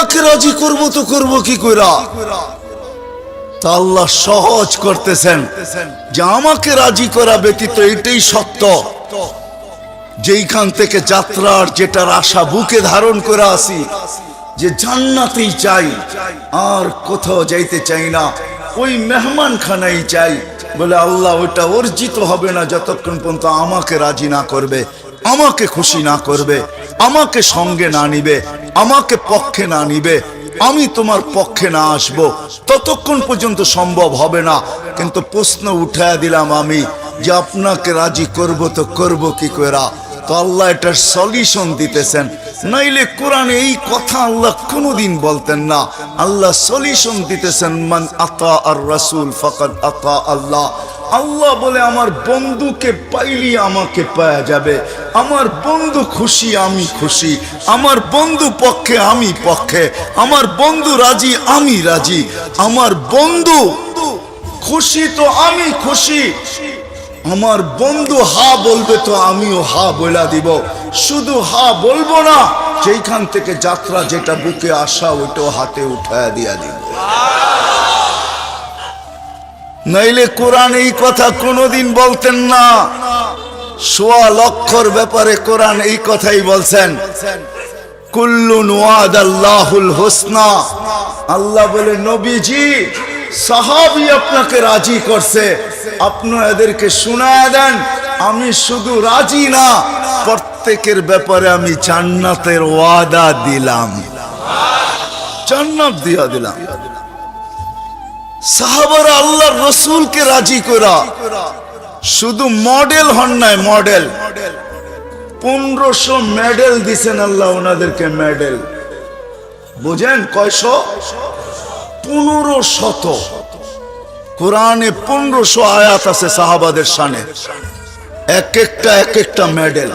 আল্লাহকে রাজি করব তো করব কি কইরা? তা আল্লাহ সহজ করতেছেন যে আমাকে রাজি করা ব্যতীত এটাই সত্য। যেইখান থেকে যাত্রার যেটার আশা বুকে ধারণ করে আসি, যে জান্নাতেই চাই, আর কোথাও যাইতে চাই না, ওই মেহমান খানাই চাই। বলে আল্লাহ ওইটা অর্জিত হবে না যতক্ষণ পর্যন্ত আমাকে রাজি না করবে, আমাকে খুশি না করবে। আমাকে সঙ্গে না নিবে, আমাকে পক্ষে না নিবে, আমি তোমার পক্ষে না আসব। ততক্ষণ পর্যন্ত সম্ভব হবে না, কিন্তু প্রশ্ন উঠায় দিলাম আমি যে আপনাকে রাজি করব তো করব কি করা তো আল্লাহ এটার সলিউশন দিতেছেন। নাইলে কোরআনে এই কথা আল্লাহ কোনোদিন বলতেন না। আল্লাহ সলিউশন দিতেছেন, মান আতা আর রাসূল, ফাকাদ আতা আল্লাহ। আল্লাহ বলে, আমার বন্ধুকে পাইলি আমাকে পাওয়া যাবে। আমার বন্ধু খুশি, আমি খুশি। আমার বন্ধু পক্ষে, আমি পক্ষে। আমার বন্ধু রাজি, আমি রাজি। আমার বন্ধু খুশি, তো আমি খুশি। আমার বন্ধু হা বলবে, তো আমিও হা বলা দিব। শুধু হা বলব না, যেইখান থেকে যাত্রা যেটা বুকে আসা, ওইটাও হাতে উঠায় দিয়া দিব। নাইলে কোরআন এই কথা কোনোদিন বলতেন না। সোয়া লক্ষর ব্যাপারে কোরআন এই কথাই বলছেন। কুল্লুন ওয়াদ আল্লাহুল হোসনা। আল্লাহ বলে, নবীজি আপনাকে রাজি করছে। দেন, আমি শুধু রাজি না, প্রত্যেকের ব্যাপারে আমি জান্নাতের ওয়াদা দিলাম। জান্নাত দিয়া দিলাম। সাহাবারা আল্লাহর রসুলকে রাজি করা শুধু মডেল হন নাই, মডেল। পনেরোশো মেডেল দিছেন আল্লাহ ওনাদেরকে মেডেল। বুঝেন, কয়শো? পনেরো শত কোরআনে পনেরোশো আয়াত আছে সাহাবাদের সানে এক একটা এক একটা মেডেল।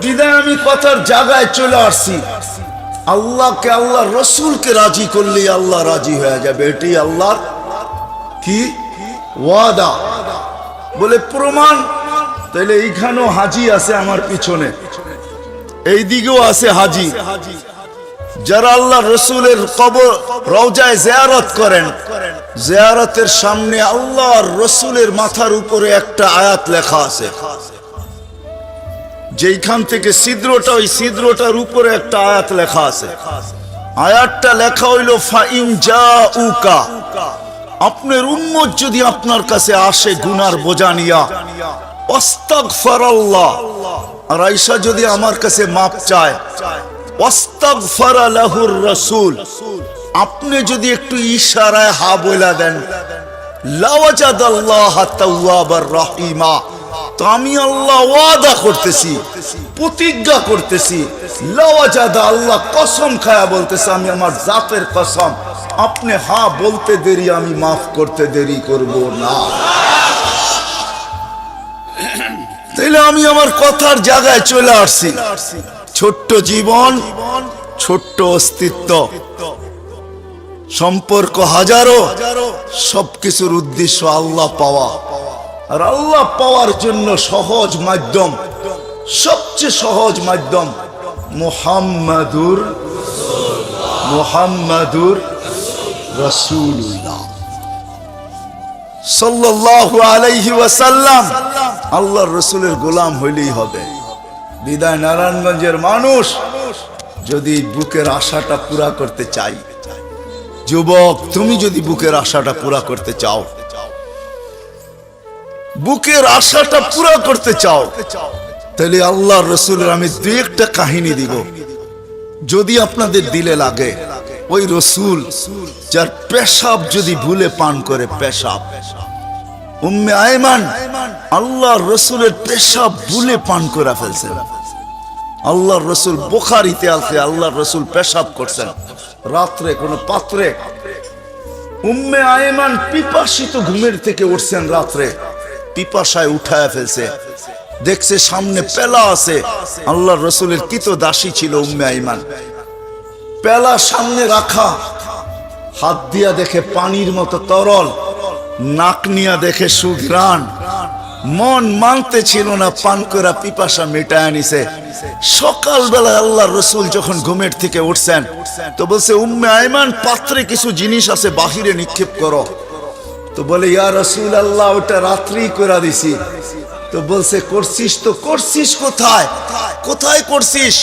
বিদায় আমি কথার জায়গায় চলে আসছি। আল্লাহকে আল্লাহ, রসুলকে রাজি করলে আল্লাহ রাজি হয়ে যাবে এটি আল্লাহর কি? ওয়াদা। বলে, প্রমাণ। তাহলে এইখানেও হাজি আছে আমার পিছনে। এই দিকেও আছে হাজি। যারা আল্লাহ রসুলের কবর, রওজায় জিয়ারত করেন, জিয়ারতের সামনে আল্লাহর রসুলের মাথার উপরে একটা আয়াত লেখা আছে। যেইখান থেকে ছিদ্রটা, ওই ছিদ্রটার উপরে একটা আয়াত লেখা আছে। আয়াতটা লেখা হইল, ফাইন যা উকা আপনার উম্মত যদি আপনার কাছে আসে গুনার বোঝা নিয়া অস্তাগফার আল্লাহ আর আইসা যদি আমার কাছে মাপ চায় অস্তাগফার লাহুর রাসূল। আপনি যদি একটু ইশারায় হা বইলা দেন লাওয়াজাদ আল্লাহ তাওয়াবার রহিমা। আমি আল্লাহ ওয়াদা করতেছি, প্রতিজ্ঞা করতেছি। লাওয়াজাদা আল্লাহ কসম খায়া বলতেছে, আমি আমার জাতের কসম, আপনি হা বলতে দেরি, আমি মাফ করতে দেরি করব না। তাইলে আমি আমার কথার জায়গায় চলে আসছি। ছোট্ট জীবন, ছোট্ট অস্তিত্ব। সম্পর্ক হাজারো, সবকিছুর উদ্দেশ্য আল্লাহ পাওয়া। আর আল্লাহ পাওয়ার জন্য সহজ মাধ্যম, সবচেয়ে সহজ মাধ্যম, মোহাম্মদুর মোহাম্মদুর রসুল্লাহ রসুলের গোলাম হইলেই হবে। বিদায় নারায়ণগঞ্জের মানুষ যদি বুকের আশাটা পুরা করতে চাই যুবক, তুমি যদি বুকের আশাটা পুরা করতে চাও। বুকের আশাটা পুরা করতে চাও, তাহলে আল্লাহ রসুলের আমি দু একটা কাহিনী দিব। যদি আপনাদের দিলে লাগে, ওই রসুল যার পেশাব যদি ভুলে পান করে, পেশাব। উম্মে আয়মান আল্লাহ রসুলের পেশাব ভুলে পান করে আল্লাহ রসুল আল্লাহ রসুল পেশাব করছেন। রাত্রে কোনো পাত্রে। উম্মে আয়মান পিপাসিত ঘুমের থেকে উঠছেন রাত্রে। পিপাসায় উঠায় ফেলছে। দেখছে সামনে পেলা আছে। আল্লাহ রসুলের কিত দাসী ছিল উম্মে পেলা সামনে রাখা। হাত দিয়া দেখে পানির মতো তরল। নাক নিয়া দেখে সুঘ্রাণ। মন মানতে ছিল না, পান করা পিপাসা মেটায় নিছে। সকালবেলা আল্লাহ রসুল যখন ঘুমের থেকে উঠছেন, তো বলছে, উম্মে আইমান, পাত্রে কিছু জিনিস আছে, বাহিরে নিক্ষেপ করো। তো বলে, ইয়া রসুল আল্লাহ ওটা রাত্রি করে দিছি। তো বলছে, করছিস তো, করছিস কোথায়? কোথায় করছিস?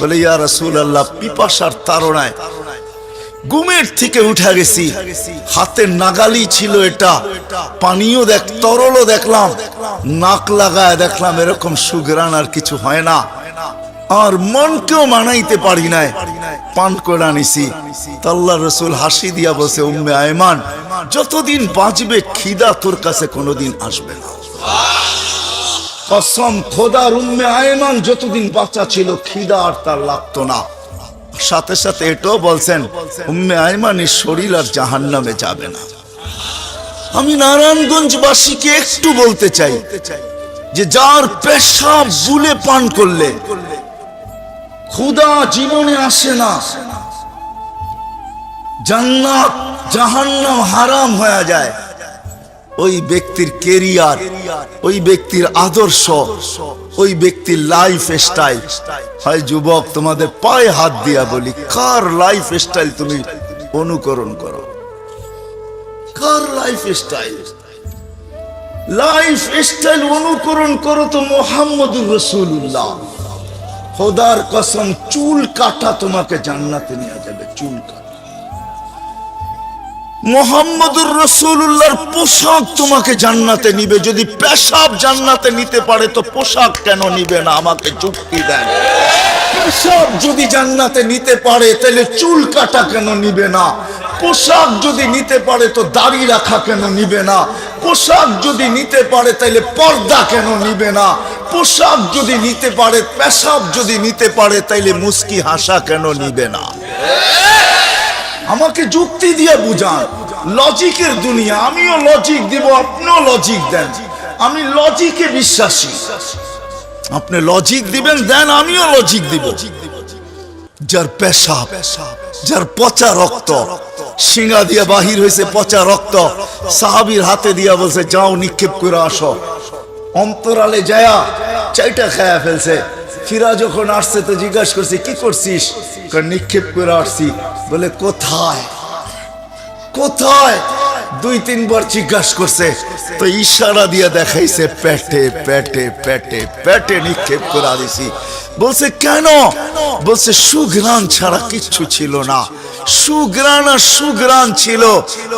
বলে, ইয়া রসুল আল্লাহ পিপাসার তারণায় গুমের থেকে উঠা গেছি। হাতের নাগালি ছিল এটা। পানিও দেখ, তরলও দেখলাম। নাক লাগায় দেখলাম এরকম সুগ্রান আর কিছু হয় না। আর মনকেও মানাইতে পারি নাই। পান করে আনিছি। তো আল্লাহ রসুল হাসি দিয়া বসে উম্মে আয়মান, যতদিন বাঁচবে, খিদা তোর কাছে কোনোদিন আসবে না। কসম, খোদার উম্মে আয়মান যতদিন ছিল, খিদা আর তার না। সাথে সাথে এটাও বলছেন, উম্মে আয়মানের শরীর আর জাহান নামে যাবে না। আমি নারায়ণগঞ্জবাসীকে একটু বলতে চাই, যে যার পেশাব বুলে পান করলে ক্ষুদা জীবনে আসে না। জান্নাত, জাহান্নাম হারাম হয়ে যায়। ওই ব্যক্তির কেরিয়ার, ওই ব্যক্তির আদর্শ, ওই ব্যক্তির লাইফ স্টাইল হয় যুবক, তোমাদের পায়ে হাত দিয়া বলি, কার লাইফ স্টাইল তুমি অনুকরণ করো? কার লাইফ স্টাইল লাইফ স্টাইল অনুকরণ করো তো মোহাম্মদুর রসুল্লাহ খোদার কসম, চুল কাটা তোমাকে জান্নাতে নিয়ে যাবে, চুল কাটা। মোহাম্মদুর রসুল্লাহর পোশাক তোমাকে জান্নাতে নিবে। যদি পেশাব জান্নাতে নিতে পারে, তো পোশাক কেন নিবে না? আমাকে যুক্তি দেন। পেশাব যদি জান্নাতে নিতে পারে, তাহলে চুল কাটা কেন নিবে না? পোশাক যদি নিতে পারে, তো দাড়ি রাখা কেন নিবে না? পোশাক যদি নিতে পারে, তাহলে পর্দা কেন নিবে না? পোশাক যদি নিতে পারে, পেশাব যদি নিতে পারে, তাইলে মুস্কি হাসা কেন নিবে না? আমাকে যুক্তি দিয়ে বুঝান, লজিকের দুনিয়া, আমিও লজিক দিব, আপনিও লজিক দেন। আমি লজিকে বিশ্বাসী। আপনি লজিক দিবেন, দেন, আমিও লজিক দিব। যার পেশাব, যার পচা রক্ত সিঙ্গা দিয়ে বাহির হয়েছে পচা রক্ত, সাহাবির হাতে দিয়া বলছে, যাও নিক্ষেপ করে আসো। অন্তরালে যায়া চাইটা খায়া ফেলছে। ফিরা যখন আসছে তো জিজ্ঞাসা করছে, কি করছিস? নিক্ষেপ করে আসছি। বলে, কোথায়? কোথায়? দুই, তিনবার জিজ্ঞাসা করছে। তো ইশারা দিয়ে দেখাইছে প্যাটে প্যাটে প্যাটে প্যাটে নিক্ষেপ করে দিছি বলছে, কেন? বলছে, সুঘ্রাণ ছাড়া কিচ্ছু ছিল না। সুগ্রাণ আর সুগ্রাণ ছিল।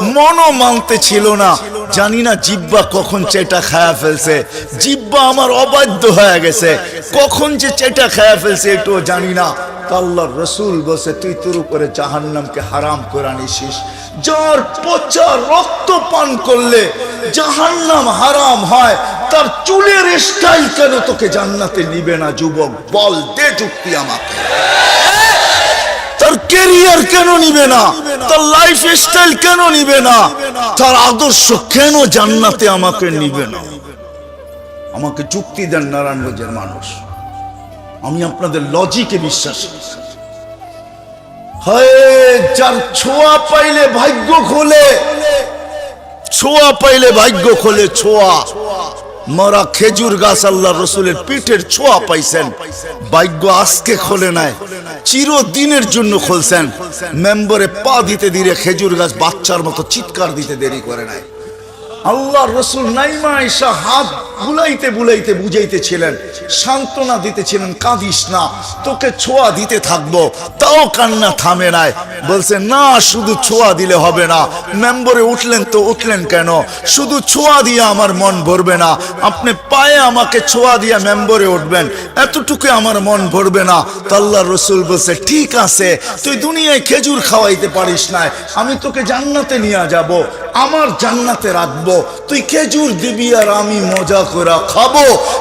মনও মানতে ছিল না। জানি না জিব্বা কখন চেটা খায়া ফেলছে। জিব্বা আমার অবাধ্য হয়ে গেছে। কখন যে চেটা খায়া ফেলছে এটাও জানি না। তা রসুল বসে তুই তোর উপরে জাহান্নামকে হারাম করে আনিসিস। যার পচা রক্ত পান করলে জাহান্নাম হারাম হয়, তার চুলের স্টাইল কেন তোকে জান্নাতে নিবে না, যুবক? বল, দে যুক্তি আমাকে। তার কেন নিবে না? তার লাইফ স্টাইল কেন নিবে না? তার আদর্শ কেন জান্নাতে আমাকে নিবে না? আমাকে যুক্তি দেন নারায়ণগঞ্জের মানুষ। আমি আপনাদের লজিকে বিশ্বাস হয় যার ছোঁয়া পাইলে ভাগ্য খোলে। ছোঁয়া পাইলে ভাগ্য খোলে ছোঁয়া। মরা খেজুর গাছ আল্লাহ রসুলের পিঠের ছোঁয়া পাইছেন। ভাগ্য আজকে খোলে নাই, চিরদিনের জন্য খুলছেন। মেম্বরে পা দিতে দিলে খেজুর গাছ বাচ্চার মতো চিৎকার দিতে দেরি করে নাই। আল্লাহ রসুল নাইমা এসা হাত বুলাইতে বুলাইতে বুঝাইতেছিলেন, সান্ত্বনা দিতেছিলেন, কাঁদিস না, তোকে ছোঁয়া দিতে থাকব, তাও কান্না থামে নাই। বলছে, না, শুধু ছোঁয়া দিলে হবে না। মেম্বরে উঠলেন তো উঠলেন কেন? শুধু ছোঁয়া দিয়ে আমার মন ভরবে না। আপনি পায়ে আমাকে ছোঁয়া দিয়ে মেম্বরে উঠবেন, এতটুকু আমার মন ভরবে না। তো আল্লাহ রসুল বলছে, ঠিক আছে, তুই দুনিয়ায় খেজুর খাওয়াইতে পারিস না আমি তোকে জান্নাতে নিয়ে যাব, আমার জান্নাতে রাখব। তুই খেজুর দিবি আর আমি মজা করে খাব।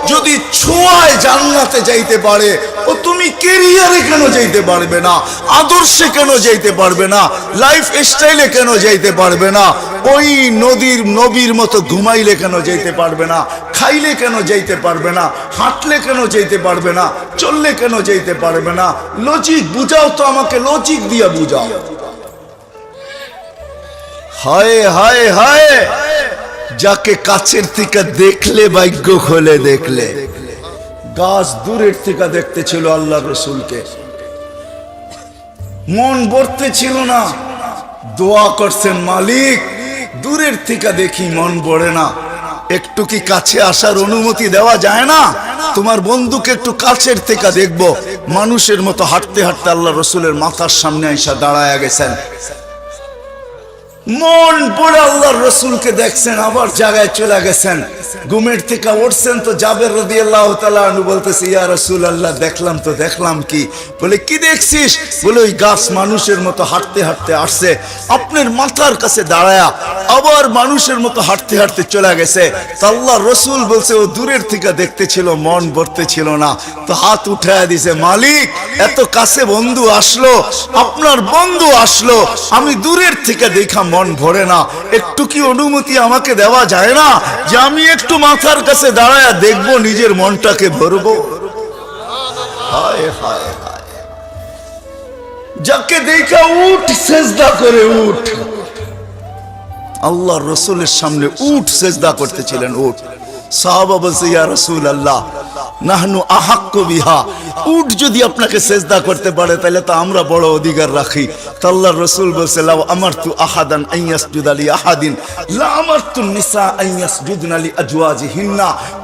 যদি ছোঁয়ায় জান্নাতে যাইতে পারে, ও তুমি কেরিয়ারে কেন যাইতে পারবে না? আদর্শে কেন যাইতে পারবে না? লাইফ স্টাইলে কেন যাইতে পারবে না? ওই নদীর, নবীর মতো ঘুমাইলে কেন যাইতে পারবে না? খাইলে কেন যাইতে পারবে না? হাঁটলে কেন যাইতে পারবে না? চললে কেন যাইতে পারবে না? লজিক বুঝাও তো আমাকে লজিক দিয়া বুঝাও। হায় হায় হায়! যাকে কাছের থেকে দেখলে ভাগ্য খোলে দেখলে। গাছ দূরের থেকে দেখতে ছিল আল্লাহ রসুলকে। মন ভরতে ছিল না। দোয়া করছেন, মালিক, দূরের থেকে দেখি মন ভরে না। একটু কি কাছে আসার অনুমতি দেওয়া যায় না? তোমার বন্ধুকে একটু কাছের থেকে দেখব। মানুষের মতো হাঁটতে হাঁটতে আল্লাহ রসুলের মাথার সামনে এসে দাঁড়ায় গেছেন। মন পড়ে আল্লাহর রসুলকে দেখছেন, আবার জায়গায় চলে গেছেন। ঘুমের থেকে উঠছেন তো জাবের রদি আল্লাহ তালু বলতেছে, ইয়া রসুল আল্লাহ দেখলাম তো, দেখলাম কি? বলে, কি দেখছিস? বলে, ওই গাছ মানুষের মতো হাঁটতে হাঁটতে আসছে। আপনার মাথার কাছে দাঁড়ায়া আবার মানুষের মতো হাঁটতে হাঁটতে চলে গেছে। তো আল্লাহ রসুল বলছে, ও দূরের থেকে দেখতে ছিল মন ভরতে ছিল না। তো হাত উঠায় দিছে, মালিক, এত কাছে বন্ধু আসলো, আপনার বন্ধু আসলো, আমি দূরের থেকে দেখা মন ভরে না। একটু কি অনুমতি আমাকে দেওয়া যায় না? যে আমি একটু মাথার কাছে দাঁড়ায় দেখব, নিজের মনটাকে ভরবো। হায় হায় হায়। যাকে দেখা উঠ, সেজদা করে উঠ। আল্লাহ রসুলের সামনে উঠ, সেজদা করতেছিলেন, উঠ। সাহাবা বলছে, ইয়া নাহনু বিহা। উঠ যদি আপনাকে সেজদা করতে পারে, তাহলে তো আমরা বড় অধিকার রাখি। বলছে আহাদান আহাদিন। লা নিসা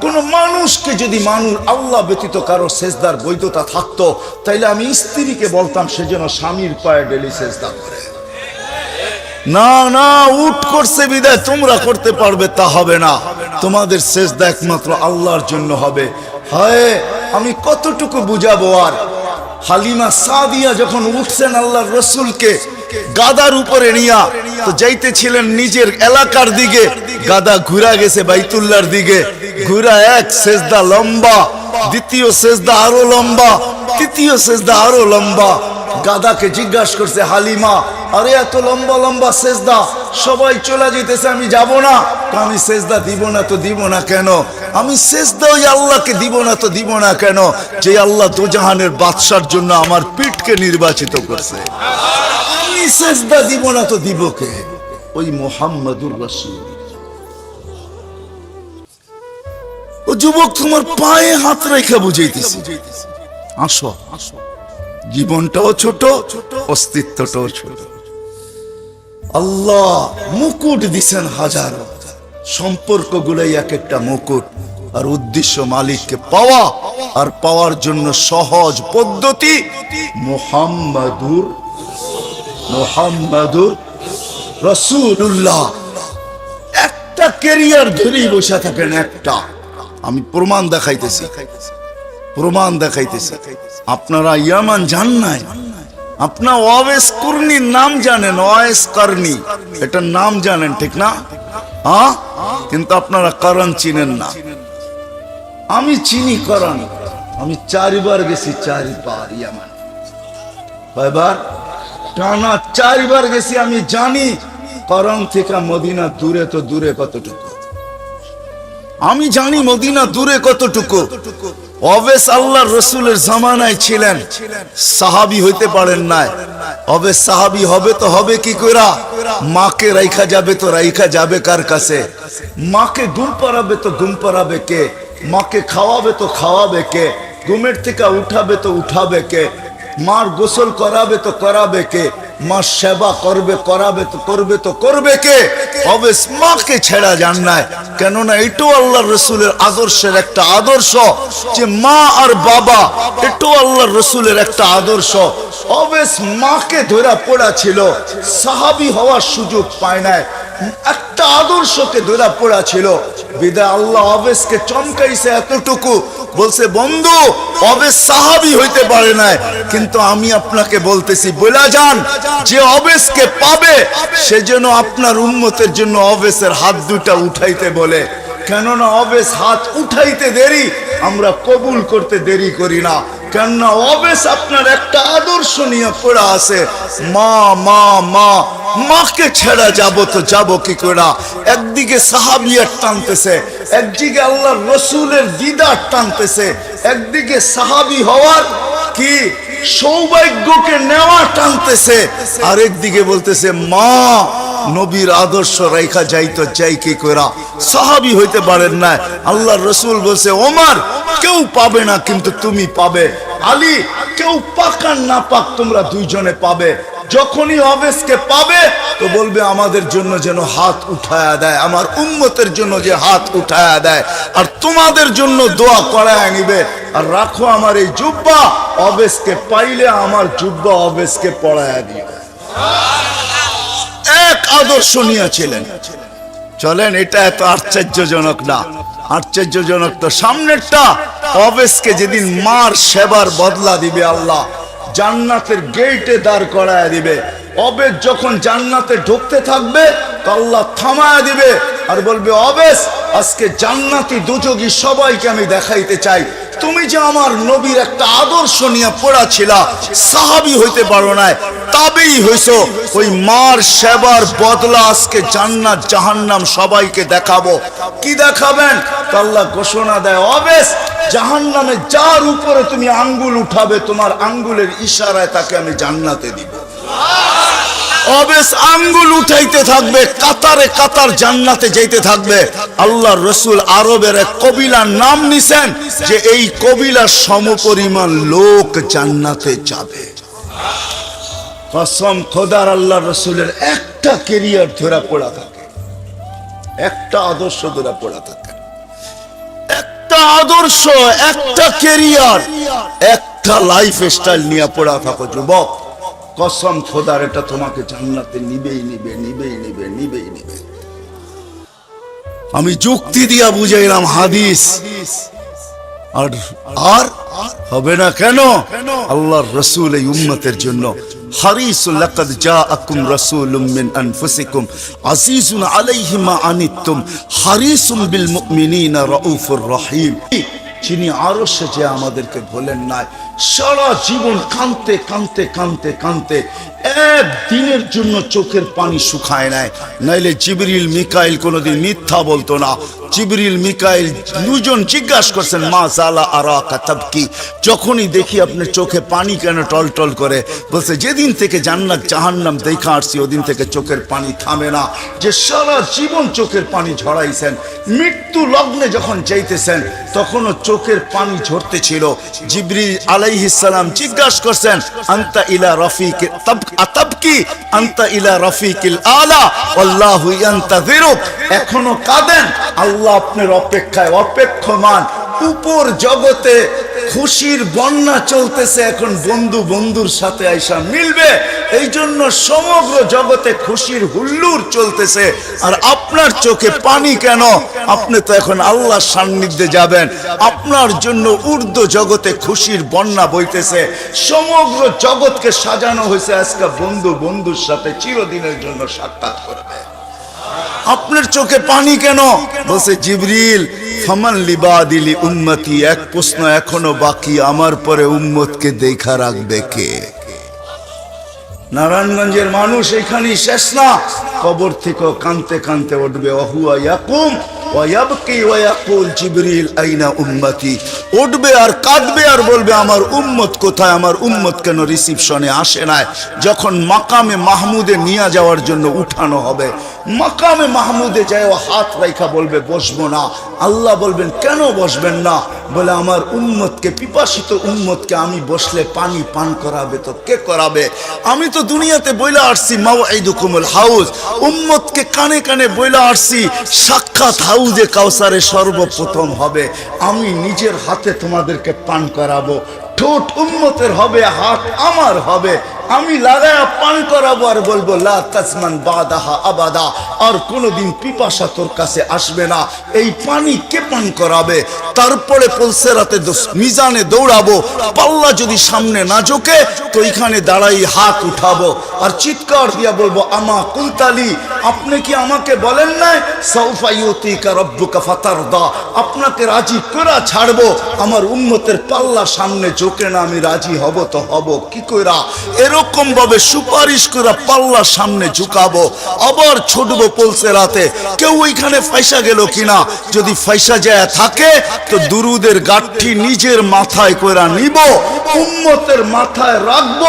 কোন মানুষকে যদি মানুষ আল্লাহ ব্যতীত কারও সেজদার বৈধতা থাকতো তাইলে আমি স্ত্রীকে বলতাম, সে যেন স্বামীর পায়ে ডেলি সেজদা করে। না না উঠ করছে বিদায়, তোমরা করতে পারবে, তা হবে না। তোমাদের শেষদা একমাত্র আল্লাহর জন্য হবে। হায়, আমি কতটুকু বুঝাবো আর? হালিমা সাদিয়া যখন উঠছেন আল্লাহর রসুলকে গাদার উপরে নিয়া, তো যাইতেছিলেন নিজের এলাকার দিকে। গাদা ঘুরা গেছে বাইতুল্লার দিকে। ঘুরা এক সেজদা লম্বা, দ্বিতীয় সেজদা আরও লম্বা, তৃতীয় সেজদা আরও লম্বা। গাদাকে জিজ্ঞাসা করছে, হালিমা আরে এত লম্বা লম্বা সেজদা, সবাই চলে যেতেছে, আমি যাব না। আমি সেজদা দিব না, তো দিব না কেন? আমি সেজদা ওই আল্লাহকে দিব না, তো দিব না কেন? যে আল্লাহ দোজাহানের বাদশার জন্য আমার পিঠকে নির্বাচিত করছে। আমি সেজদা দিব না, তো দিব কে? ওই মোহাম্মদুর রসুল। ও যুবক, তোমার পায়ে হাত রেখে বুঝাইতেছি। আসো আসো। জীবনটাও ছোট, অস্তিত্বটাও ছোট। আল্লাহ মুকুট দিছেন হাজার। সম্পর্ক গুলাই এক একটা মুকুট আর উদ্দেশ্য মালিককে পাওয়া আর পাওয়ার জন্য সহজ পদ্ধতি মোহাম্মদুর মোহাম্মদুর রসুল্লাহ একটা কেরিয়ার ধরেই বসে থাকেন একটা। আমি প্রমাণ দেখাইতেছি। প্রমাণ দেখাইতেছে। আপনারা ইয়ামান জান নাই? আপনার ওয়াবেস কুর্নির নাম জানেন ওয়াইস করনি। এটার নাম জানেন, ঠিক না? হ্যাঁ? কিন্তু আপনারা করণ চিনেন না। আমি চিনি করণ। আমি চারিবার গেছি, চারিবার, ইয়ামান। কয়বার? টানা চারবার গেছি, আমি জানি। করণ থেকে মদিনা দূরে তো দূরে কতটুকু। আমি জানি মদিনা দূরে কতটুকু। অবেস আল্লাহ রসুলের জামানায় ছিলেন। সাহাবি হইতে পারেন নাই। অবে সাহাবি হবে তো হবে কি কইরা? মাকে রাইখা যাবে তো রাইখা যাবে কার কাছে? মাকে ঘুম পাড়াবে তো ঘুম পাড়াবে কে? মাকে খাওয়াবে তো খাওয়াবে কে? ঘুমের থেকে উঠাবে তো উঠাবে কে? মার গোসল করাবে তো করাবে কে? মা সেবা করবে, করাবে তো, করবে তো, করবে কে? হবে মাকে ছেড়া যান নাই কেননা এটাও আল্লাহ রসুলের আদর্শের একটা আদর্শ যে মা আর বাবা, এটাও আল্লাহ রসুলের একটা আদর্শ। অবেশ মাকে ধরা পড়া ছিল, সাহাবি হওয়ার সুযোগ পায় নাই। একটা আদর্শকে ধরা পড়া ছিল। বিদায় আল্লাহ অবেশকে চমকাইছে এতটুকু। বলছে, বন্ধু, অবেশ সাহাবি হইতে পারে নাই। কিন্তু আমি আপনাকে বলতেছি বলা যান, যে অবেশকে পাবে সেজন্য আপনার উন্মতের জন্য অবেশের হাত দুটা উঠাইতে বলে। কেননা অবেশ হাত উঠাইতে দেরি, আমরা কবুল করতে দেরি করি না। কেননা অবেশ আপনার একটা আদর্শ নিয়ে পড়া আছে। মা মা মা মাকে ছেড়া যাব তো যাব কি করে? একদিকে সাহাবিয়ার টানতেছে, একদিকে আল্লাহ রসুলের দিদার টানতেছে, একদিকে সাহাবি হওয়ার কি সৌভাগ্যকে নেওয়া টানতেছে আরেক দিকে বলতেছে, মা, নবীর আদর্শ রেখা যাইতো যাই কি কইরা সাহাবি হইতে পারেন না আল্লাহ রসুল বলছে, ওমার, কেউ পাবে না কিন্তু তুমি পাবে। আলী, কেউ পাক আর না পাক তোমরা দুইজনে পাবে। যখনই অবেশকে পাবে, তো বলবে আমাদের জন্য যেন হাত উঠায়া দেয়, আমার উম্মতের জন্য যে হাত উঠায়া দেয়, আর তোমাদের জন্য দোয়া করায় নিবে। আর রাখো আমার এই জুব্বা অবেশকে পাইলে আমার জুব্বা অবেশকে পড়ায়া দিবে এক আদর্শ নিয়েছিলেন। চলেন, এটা এত আশ্চর্যজনক না। আশ্চর্যজনক তো সামনেরটা অবেশকে যেদিন মার সেবার বদলা দিবে আল্লাহ জান্নাতের গেটে দাঁড় করায় দিবে। অবেশ যখন জান্নাতে ঢুকতে থাকবে আল্লাহ থামায় দিবে। আর বলবে, অবেশ, আজকে জান্নাতি দুযোগী সবাইকে আমি দেখাইতে চাই। তুমি যে আমার নবীর একটা আদর্শ নিয়ে পড়া ছিল সাহাবি হইতে পারো না তবেই হইছো। ওই মার সেবার বদলা আজকে জান্নাত জাহান্নাম সবাইকে দেখাবো। কি দেখাবেন? আল্লাহ ঘোষণা দেয়, অবেশ জাহান্নামে যার উপরে তুমি আঙ্গুল উঠাবে, তোমার আঙ্গুলের ইশারায় তাকে আমি জান্নাতে দিব। অবেশ আঙ্গুল উঠাইতে থাকবে, কাতারে কাতার জান্নাতে যাইতে থাকবে। আল্লাহ রসুল আরবের এক কবিলার নাম নিছেন যে এই কবিলার সমপরিমাণ লোক জান্নাতে যাবে। কসম খোদার আল্লাহ রসুলের একটা কেরিয়ার ধরা পড়া থাকে। একটা আদর্শ ধরা পড়া থাকে। একটা আদর্শ একটা কেরিয়ার একটা লাইফ স্টাইল নিয়ে পড়া থাকো যুবক। কসম খোদার এটা তোমাকে জান্নাতে নিবেই নিবে নিবেই নিবে নিবেই নিবে। আমি যুক্তি দিয়া বুঝাইলাম হাদিস। আর আর হবে না কেন? আল্লাহর রসুল এই উম্মতের জন্য। হারিসুল লাকাদ জাআকুম রাসূলুম মিন আনফুসিকুম, আজিজুন আলাইহি মা আনিতুম হারিসুম বিল মুমিনিনা রাউফুর রহিম। যিনি আরও যে আমাদেরকে ভোলেন নাই সারা জীবন কানতে কানতে কানতে কানতে এক দিনের জন্য চোখের পানি শুকায় নেয় নাইলে জিবরিল মিকাইল কোনোদিন মিথ্যা বলতো না। জিবরিল মিকাইল দুজন জিজ্ঞাসা করছেন, মা জালা আরা কাতাবকি যখনই দেখি আপনার চোখে পানি কেন টলটল করে? বলছে, যেদিন থেকে জান্নাত জাহান্নাম দেখা আসছি, ওদিন থেকে চোখের পানি থামে না। যে সারা জীবন চোখের পানি ঝরাইছেন, মৃত্যু লগ্নে যখন চাইতেছেন তখনও চোখের পানি ঝরতে ছিল জিবরি আলাইহিসালাম জিজ্ঞাসা করছেন, আন্তা ইলা রফিক আতাবকি? আন্তা ইলা রফিকিল আলা? আল্লাহু ইয়ান্তাযিরুক। এখনও কাঁদেন, আল্লাহ আপনার অপেক্ষায় অপেক্ষমান। উপর জগতে খুশির বন্যা চলতেছে এখন বন্ধু বন্ধুর সাথে আইসা মিলবে। এই জন্য সমগ্র জগতে খুশির হুল্লুর চলতেছে। আর আপনার চোখে পানি কেন? আপনি তো এখন আল্লাহর সান্নিধ্যে যাবেন। আপনার জন্য ঊর্ধ্ব জগতে খুশির বন্যা বইতেছে। সমগ্র জগৎকে সাজানো হয়েছে আজকে বন্ধু বন্ধুর সাথে, চিরদিনের জন্য সাক্ষাৎ করবে। আপনার চোখে পানি কেন? বলছে, জিবরিল, ফমান লিবা দিলি উম্মতি, এক প্রশ্ন এখনও বাকি, আমার পরে উম্মতকে দেখা রাখবে কে? নারায়ণগঞ্জের মানুষ এখানে শেষ না। কবর থেকে কানতে কানতে উঠবে, অহুয়া ইয়াকুম? ওয়ায়াবকি ওয়ায়াকুল জিবরিল আইনা উম্মতি। উঠবে আর কাঁদবে আর বলবে, আমার উম্মত কোথায়? আমার উম্মত কেন রিসিপশনে আসে নাই? যখন মাকামে মাহমুদে নিয়ে যাওয়ার জন্য উঠানো হবে, মাকামে মাহমুদে যায় হাত রাইখা বলবে, বসবো না। আল্লাহ বলবেন, কেন বসবেন না? বলে, আমার উম্মতকে, পিপাসিত উম্মতকে আমি বসলে পানি পান করাবে তো কে করাবে? আমি তো দুনিয়াতে বইলা আসছি মাও এই দুকুমুল হাউস উম্মতকে কানে কানে বইলা আসছি, সাক্ষাৎ হাউজে কাউসারে সর্বপ্রথম হবে। আমি নিজের হাতে তোমাদেরকে পান করাবো। ঠোঁট উম্মতের হবে, হাত আমার হবে। আমি লাগায়া পান করাবো আর বলব, লা তাসমান বাদাহা আবাদা আর কোনোদিন পিপাসা তোর কাছে আসবে না। এই পানি কে পান করাবে? তারপরে পলসেরাতে মিজানে দৌড়াবো। পাল্লা যদি সামনে না ঝোঁকে, তো এখানে দাঁড়াই হাত উঠাবো। আর চিৎকার দিয়া বলব, আমা কুলতালি, আপনি কি আমাকে বলেন নাই? সৌফা ইউতিকা রব্বুকা ফাতারদা, আপনাকে রাজি করা ছাড়বো। আমার উম্মতের পাল্লা সামনে ঝোঁকে না, আমি রাজি হব তো হব। কি কইরা? এর এরকম ভাবে সুপারিশ করে পাল্লার সামনে ঝুঁকাবো, আবার ছুটবো পলসে রাতে কেউ ওইখানে ফাইসা গেল কিনা? যদি ফাইসা যায় থাকে, তো দুরুদের গাঠি নিজের মাথায় কইরা নিব, উম্মতের মাথায় রাখব,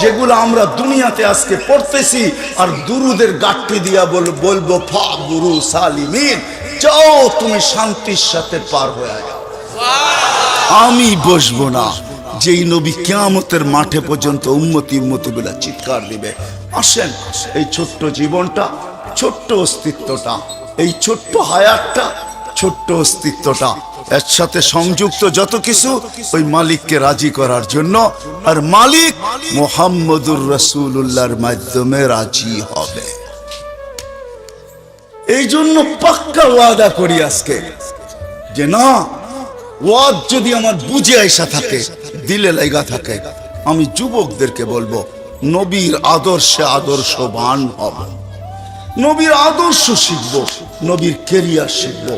যেগুলো আমরা দুনিয়াতে আজকে পড়তেছি, আর দুরুদের গাঠি দিয়া বল, বলব, ফা গুরু সালিমিন, যাও তুমি শান্তির সাথে পার হয়ে আমি বসবো না। যেই নবী কেয়ামতের মাঠে পর্যন্ত উন্মতি উন্মতি বলে চিৎকার দিবে। আসেন, এই ছোট্ট জীবনটা, ছোট্ট অস্তিত্বটা, এই ছোট্ট হায়াতটা, ছোট্ট অস্তিত্বটা এর সাথে সংযুক্ত যত কিছু, ওই মালিককে রাজি করার জন্য আর মালিক মোহাম্মদুর রসুল্লাহর মাধ্যমে রাজি হবে। এই জন্য পাক্কা ওয়াদা করি আজকে যে না ওয়াদ যদি আমার বুঝে আইসা থাকে, দিলে লাইগা থাকে। আমি যুবকদেরকে বলব, নবীর আদর্শে আদর্শবান হব নবীর আদর্শ শিখব, নবীর কেরিয়ার শিখব,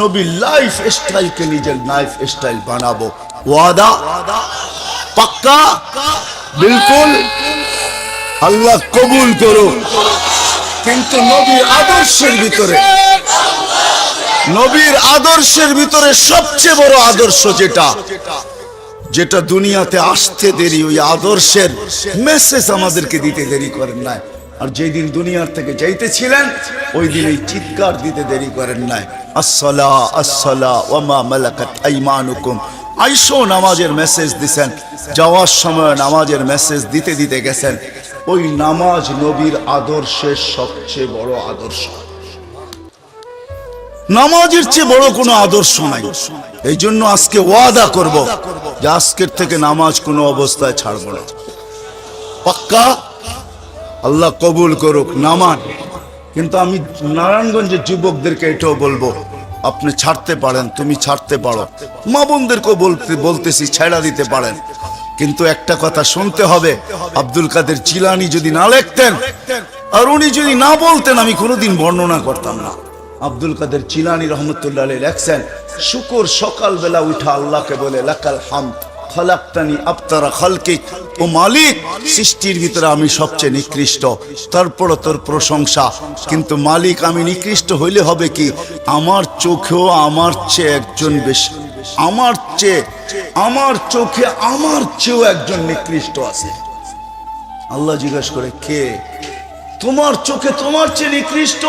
নবীর লাইফ স্টাইলকে নিজের লাইফ স্টাইল বানাবো। ওয়াদা? পাক্কা? বিলকুল? আল্লাহ কবুল করো কিন্তু নবীর আদর্শের ভিতরে নবীর আদর্শের ভিতরে সবচেয়ে বড় আদর্শ যেটা যেটা দুনিয়াতে আসতে দেরি, ওই আদর্শের মেসেজ আমাদেরকে দিতে দেরি করেন নাই। আর যেই দিন দুনিয়ার থেকে যাইতেছিলেন, ওই দিন এই চিৎকার দিতে দেরি করেন নাই। আসসালা আসসালা ওমা মালাকাত আইমানুকুম। আইসো নামাজের মেসেজ দিছেন, যাওয়ার সময় নামাজের মেসেজ দিতে দিতে গেছেন। ওই নামাজ নবীর আদর্শের সবচেয়ে বড় আদর্শ। নামাজের চেয়ে বড় কোনো আদর্শ নাই। এই জন্য আজকে ওয়াদা করব যে আজকের থেকে নামাজ কোনো অবস্থায় ছাড়বো না। পাক্কা? আল্লাহ কবুল করুক, নামান। কিন্তু আমি নারায়ণগঞ্জের যুবকদেরকে এটাও বলব, আপনি ছাড়তে পারেন, তুমি ছাড়তে পারো। মা বোনদেরকেও বলতে, বলতেছি, ছেড়া দিতে পারেন। কিন্তু একটা কথা শুনতে হবে, আব্দুল কাদের চিলানি যদি না লিখতেন, আর উনি যদি না বলতেন, আমি কোনোদিন বর্ণনা করতাম না। আব্দুল কাদের চিলানি রহমতুল্লাহ আলী লেখছেন, শুকুর সকালবেলা উঠা আল্লাহকে বলে, লাকাল হাম খালাক্তানি আফতারা খালকিক ও মালিক, সৃষ্টির ভিতরে আমি সবচেয়ে নিকৃষ্ট, তারপরও তোর প্রশংসা, কিন্তু মালিক আমি নিকৃষ্ট হইলে হবে কি? আমার চোখেও আমার চেয়ে একজন বেশি, আমার চেয়ে, আমার চোখে আমার চেয়েও একজন নিকৃষ্ট আছে। আল্লাহ জিজ্ঞেস করে, কে? তোমার চোখে তোমার চেয়ে নিকৃষ্ট?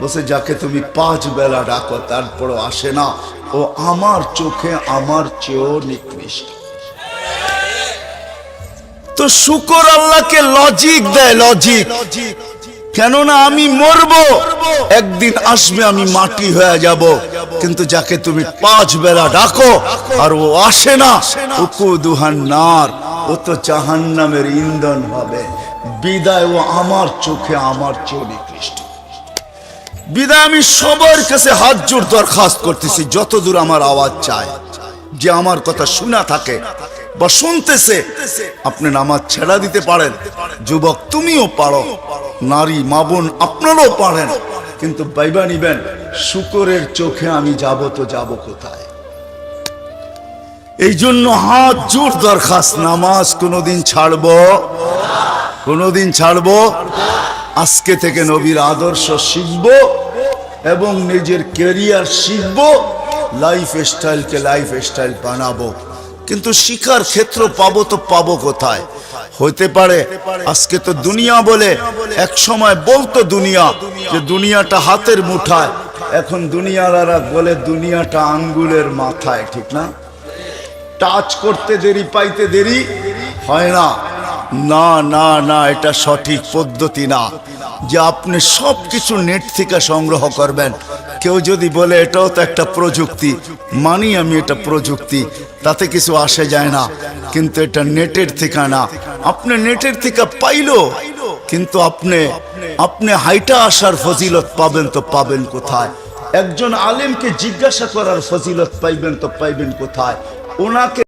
বসে, যাকে তুমি পাঁচ বেলা ডাকো, তারপরও আসে না। ও আমার চোখে, আমার চেয়েও নিকৃষ্ট। তো শুকর আল্লাহকে লজিক দেয় লজিক কেননা আমি মরব, একদিন আসবে, আমি মাটি হয়ে যাব। কিন্তু যাকে তুমি পাঁচ বেলা ডাকো, আর ও আসে না উকু দুহান নার, ও তো জাহান্নামের ইন্ধন হবে। বিদায়, ও আমার চোখে, আমার চেয়ে বিদায় আমি সবার কাছে হাত জোর দরখাস্ত করতেছি, যতদূর আমার আওয়াজ চায়। যে আমার কথা শোনা থাকে বা শুনতেছে, আপনি নামাজ ছেড়া দিতে পারেন। যুবক, তুমিও পারো। নারী, মা বোন, আপনারাও পারেন। কিন্তু বাইবা নিবেন, শুকরের চোখে আমি যাব তো যাব কোথায়? এই জন্য হাত জোর দরখাস্ত, নামাজ কোনোদিন ছাড়বো? কোনোদিন ছাড়বো? আজকে থেকে নবীর আদর্শ শিখব এবং নিজের কেরিয়ার শিখব লাইফ স্টাইলকে লাইফ স্টাইল বানাবো। কিন্তু শিখার ক্ষেত্র পাবো তো পাবো কোথায়? হইতে পারে আজকে তো দুনিয়া বলে, এক সময় বলতো দুনিয়া যে দুনিয়াটা হাতের মুঠায়, এখন দুনিয়ালারা বলে দুনিয়াটা আঙ্গুলের মাথায়, ঠিক না? টাচ করতে দেরি, পাইতে দেরি, হয় না। না না না, এটা সঠিক পদ্ধতি না। যে আপনি সব কিছু নেট থেকে সংগ্রহ করবেন। কেউ যদি বলে, এটাও তো একটা প্রযুক্তি। মানি আমি এটা প্রযুক্তি, তাতে কিছু আসে যায় না। কিন্তু এটা নেটের থেকে না। আপনি নেটের থেকে পাইলো কিন্তু আপনি আপনি হাইটা আসার ফজিলত পাবেন তো পাবেন কোথায়? একজন আলেমকে জিজ্ঞাসা করার ফজিলত পাইবেন তো পাইবেন কোথায়? ওনাকে